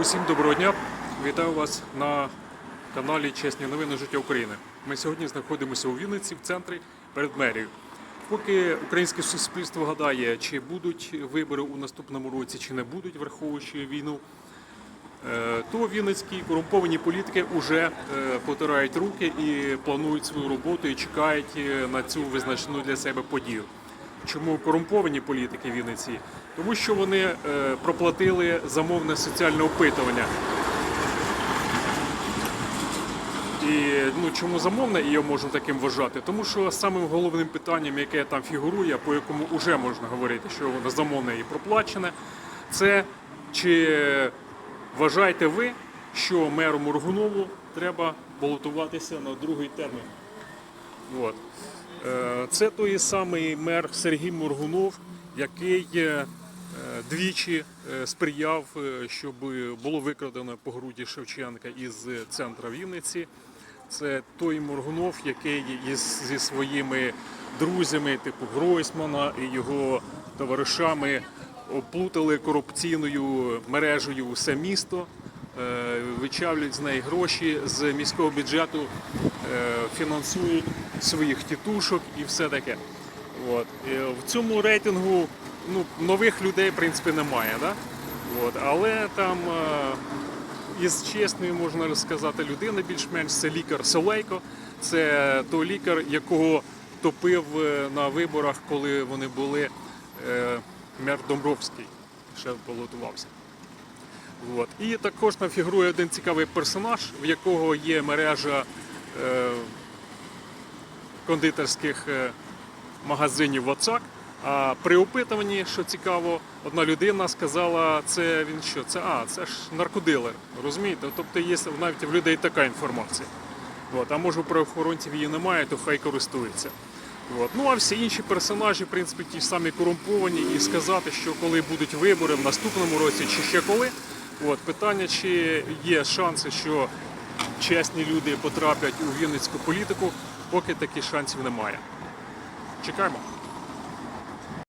Усім доброго дня! Вітаю вас на каналі Чесні новини життя України. Ми сьогодні знаходимося у Вінниці в центрі перед мерією. Поки українське суспільство гадає, чи будуть вибори у наступному році, чи не будуть, враховуючи війну, е, то вінницькі корумповані політики вже потирають руки і планують свою роботу і чекають е, на цю визначену для себе подію. Чому корумповані політики Вінниці? Тому що вони е, проплатили замовне соціальне опитування. І ну чому замовне і його можна таким вважати? Тому що самим головним питанням, яке там фігурує, по якому вже можна говорити, що воно замовне і проплачене, це чи вважаєте ви, що меру Моргунову треба балотуватися на другий термін? От. Е, Це той самий мер Сергій Моргунов, який е, двічі е, сприяв, е, щоб було викрадено погруді Шевченка із центра Вінниці. Це той Моргунов, який зі своїми друзями, типу Гройсмана і його товаришами оплутали корупційною мережею усе місто, е, вичавлюють з неї гроші з міського бюджету, е, фінансують своїх тітушок і все таке. От. І в цьому рейтингу ну, нових людей, в принципі, немає. Да? От. Але там е, із чесної, можна сказати, людини більш-менш це лікар Солейко. Це той лікар, якого топив на виборах, коли вони були мер Домбровський, ще балотувався. От. І також там фігурує один цікавий персонаж, в якого є мережа е, кондитерських е, магазинів Вацак. А при опитуванні, що цікаво, одна людина сказала, це він що? Це а, це ж наркодилер. Розумієте? Тобто є навіть в людей така інформація. От. А може у правоохоронців її немає, то хай користується. От. Ну а всі інші персонажі, в принципі, ті ж самі корумповані, і сказати, що коли будуть вибори в наступному році, чи ще коли. От. Питання, чи є шанси, що чесні люди потраплять у вінницьку політику, поки таких шансів немає. Чекаємо.